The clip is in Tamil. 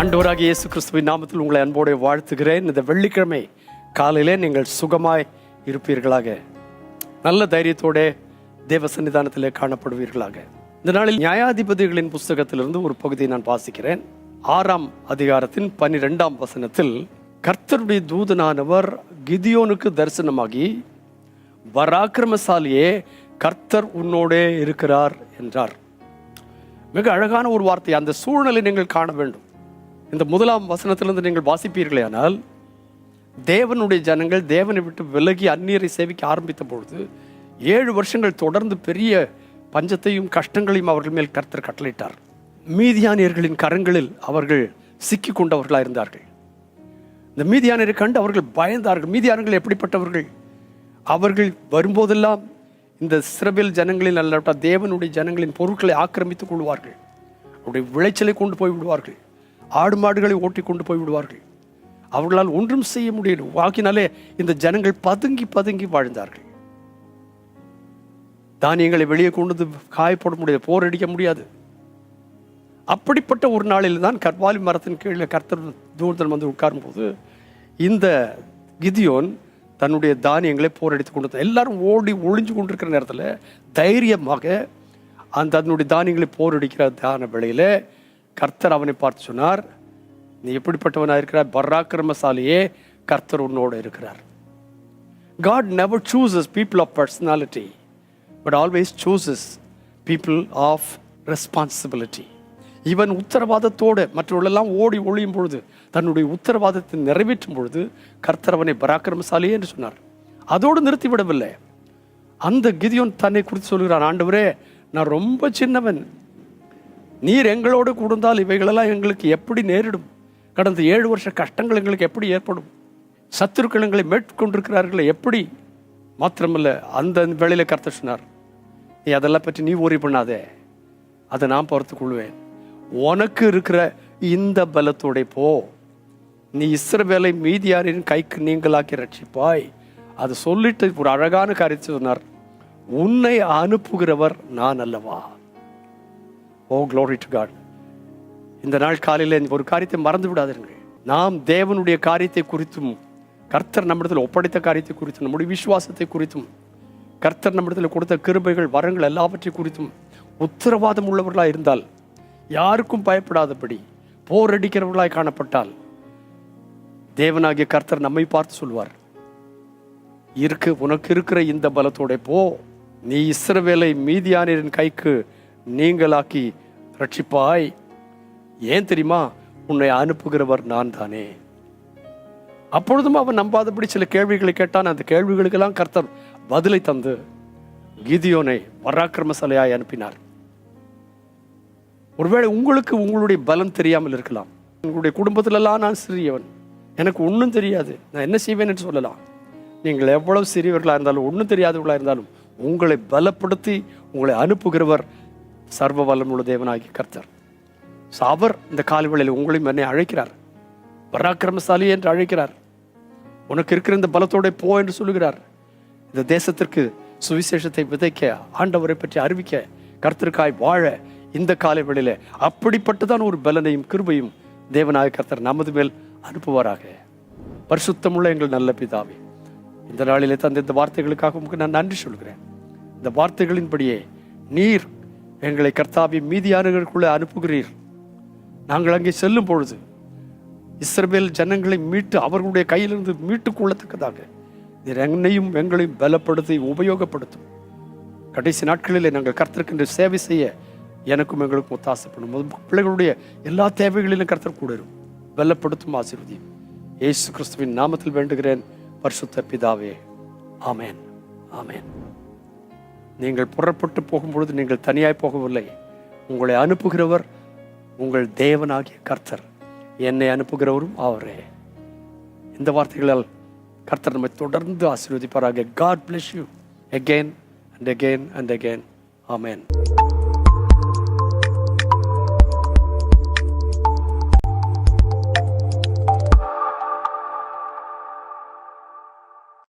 அண்டோராக இயேசு கிறிஸ்துவின் நாமத்தில் உங்களை அன்போடு வாழ்த்துகிறேன். இந்த வெள்ளிக்கிழமை காலையிலே நீங்கள் சுகமாய் இருப்பீர்களாக. நல்ல தைரியத்தோட தேவ சன்னிதானத்திலே காணப்படுவீர்களாக. இந்த நாளில் நியாயாதிபதிகளின் புஸ்தகத்திலிருந்து ஒரு பகுதியை நான் வாசிக்கிறேன். ஆறாம் அதிகாரத்தின் பனிரெண்டாம் வசனத்தில் கர்த்தருடைய தூதனானவர் கிதியோனுக்கு தரிசனமாகி பராக்கிரமசாலியே கர்த்தர் உன்னோடே இருக்கிறார் என்றார். மிக அழகான ஒரு வார்த்தை. அந்த சூழ்நிலை நீங்கள் காண வேண்டும். இந்த முதலாம் வசனத்திலிருந்து நீங்கள் வாசிப்பீர்களே ஆனால் தேவனுடைய ஜனங்கள் தேவனை விட்டு விலகி அந்நியரை சேவிக்க ஆரம்பித்த பொழுது ஏழு வருஷங்கள் தொடர்ந்து பெரிய பஞ்சத்தையும் கஷ்டங்களையும் அவர்கள் மேல் கர்த்தர் கட்டளையிட்டார். மீதியானியர்களின் கரங்களில் அவர்கள் சிக்கி கொண்டவர்களாக இருந்தார்கள். இந்த மீதியானரை கண்டு அவர்கள் பயந்தார்கள். மீதியானர்கள் எப்படிப்பட்டவர்கள்? அவர்கள் வரும்போதெல்லாம் இந்த சிறபில் ஜனங்களில் அல்லாவிட்டால் தேவனுடைய ஜனங்களின் பொருட்களை ஆக்கிரமித்துக் கொள்வார்கள். அவருடைய விளைச்சலை கொண்டு போய் விடுவார்கள். ஆடு மாடுகளை ஓட்டி கொண்டு போய் விடுவார்கள். அவர்களால் ஒன்றும் செய்ய முடியல. வாக்கினாலே இந்த ஜனங்கள் பதுங்கி பதுங்கி வாழ்ந்தார்கள். தானியங்களை வெளியே கொண்டு வந்து காயப்பட முடியாது போர் அடிக்க முடியாது. அப்படிப்பட்ட ஒரு நாளில் தான் கர்வாலி மரத்தின் கீழே கர்த்தர் தூரத்தில் வந்து உட்காரும் போது இந்த கிதியோன் தன்னுடைய தானியங்களை போரடித்து கொண்டு வந்தார். எல்லாரும் ஓடி ஒளிஞ்சு கொண்டிருக்கிற நேரத்தில் தைரியமாக அந்த தன்னுடைய தானியங்களை போரடிக்கிற தான வேளையில் கர்த்தர் அவனை பார்த்து சொன்னார் நீ எப்படிப்பட்டவனாக இருக்கிறார் பராக்கிரமசாலியே கர்த்தர் உன்னோடு இருக்கிறார். God never chooses people of personality but always chooses people of responsibility இவன் உத்தரவாதத்தோடு மற்றவர்களெல்லாம் ஓடி ஒழியும் பொழுது தன்னுடைய உத்தரவாதத்தை நிறைவேற்றும் பொழுது கர்த்தர் அவனை பராக்கிரமசாலியே என்று சொன்னார். அதோடு நிறுத்திவிடவில்லை. அந்த கிதியோன் தன்னை குறித்து சொல்கிறான் ஆண்டவரே நான் ரொம்ப சின்னவன். நீர் எங்களோடு கூடுந்தால் இவைகளெல்லாம் எங்களுக்கு எப்படி நேரிடும்? கடந்த ஏழு வருஷ கஷ்டங்கள் எங்களுக்கு எப்படி ஏற்படும்? சத்துருக்கள் எங்களை மேற்கொண்டிருக்கிறார்களே எப்படி? மாத்திரமல்ல அந்த வேலையில் கர்த்தர் சொன்னார் நீ அதெல்லாம் பற்றி நீ ஓரி பண்ணாதே. அதை நான் பொறுத்துக் கொள்வேன். உனக்கு இருக்கிற இந்த பலத்தோட போ. நீ இஸ்ரவேலை மீதியாரின் கைக்கு நீங்களாக்கி ரட்சிப்பாய் அது சொல்லிட்டு ஒரு அழகான காரியத்தை சொன்னார் உன்னை அனுப்புகிறவர் நான் அல்லவா? ஓ க்ளோரி டு காட் இந்த நாள் காலையில் ஒரு காரியத்தை மறந்து விடாதீர்கள். நாம் தேவனுடைய காரியத்தை குறித்தும் கர்த்தர் நம்மிடத்தில் ஒப்படைத்த காரியத்தை குறித்தும் நம்முடைய விசுவாசத்தை குறித்தும் கர்த்தர் நம்மிடத்தில் கொடுத்த கிருபைகள் வரங்கள் எல்லாவற்றை குறித்தும் உத்தரவாதம் உள்ளவர்களாக இருந்தால் யாருக்கும் பயப்படாதபடி போரடிக்கிறவர்களாய் காணப்பட்டால் தேவனாகிய கர்த்தர் நம்மை பார்த்து சொல்வார். இருக்கு உனக்கு இருக்கிற இந்த பலத்தோட போ. நீ இஸ்ரவேலை மீதியானரின் கைக்கு நீங்களாக்கி ரட்சிப்பாய் ஏன் தெரியுமா? உன்னை அனுப்புகிறவர் நான் தானே அப்பொழுதும் அவன் நம்பாதபடி சில கேள்விகளை கேட்டான். அந்த கேள்விகளுக்கெல்லாம் கர்த்தர் பதிலை தந்து கிதியோனை பராக்கிரமசாலையாய் அனுப்பினார். ஒருவேளை உங்களுக்கு உங்களுடைய பலம் தெரியாமல் இருக்கலாம். உங்களுடைய குடும்பத்திலலாம் நான் சிறியவன். எனக்கு ஒன்றும் தெரியாது. நான் என்ன செய்வேன் என்று சொல்லலாம். நீங்கள் எவ்வளவு சிறியவர்களாக இருந்தாலும் ஒன்றும் தெரியாதவர்களாக இருந்தாலும் உங்களை பலப்படுத்தி உங்களை அனுப்புகிறவர் சர்வ வல்லமுள்ள தேவனாகி கர்த்தர். ஸோ அவர் இந்த காலவேளையில் உங்களையும் என்னை அழைக்கிறார். பராக்கிரமசாலி என்று அழைக்கிறார். உனக்கு இருக்கிற இந்த பலத்தோட போ என்று சொல்லுகிறார். இந்த தேசத்திற்கு சுவிசேஷத்தை விதைக்க ஆண்டவரை பற்றி அறிவிக்க கர்த்தருக்காய் வாழ இந்த காலை வேளையில அப்படிப்பட்டதான் ஒரு பலனையும் கிருபையும் தேவனாய கர்த்தர் நமது மேல் அனுப்புவாராக. பரிசுத்தமுள்ள எங்கள் நல்ல பிதாவே இந்த நாளிலே தந்த இந்த வார்த்தைகளுக்காக உங்களுக்கு நான் நன்றி சொல்கிறேன். இந்த வார்த்தைகளின்படியே நீர் எங்களை கர்த்தாவி மீதியானவர்களுக்குள்ளே அனுப்புகிறீர். நாங்கள் அங்கே செல்லும் பொழுது இஸ்ரவேல் ஜனங்களை மீட்டு அவர்களுடைய கையிலிருந்து மீட்டுக் கொள்ளத்தக்கதாக நீர் என்னையும் எங்களையும் பலப்படுத்தி உபயோகப்படுத்தும். கடைசி நாட்களிலே நாங்கள் கர்த்தருக்கு சேவை செய்ய எனக்கும் எங்களுக்கும் ஒத்தாசப்படும் பிள்ளைகளுடைய எல்லா தேவைகளிலும் கர்த்தர் கூட இருக்கும் பலப்படுத்தும் ஆசீர்வதியும். இயேசு கிறிஸ்துவின் நாமத்தில் வேண்டுகிறேன். பரிசுத்த பிதாவே. ஆமேன். ஆமேன். நீங்கள் புறப்பட்டு போகும்பொழுது நீங்கள் தனியாய் போகவில்லை. உங்களை அனுப்புகிறவர் உங்கள் தேவனாகிய கர்த்தர். என்னை அனுப்புகிறவரும் அவரே. இந்த வார்த்தைகளால் கர்த்தர் நம்மை தொடர்ந்து ஆசீர்வதிப்பாராக. God bless you again and again and again amen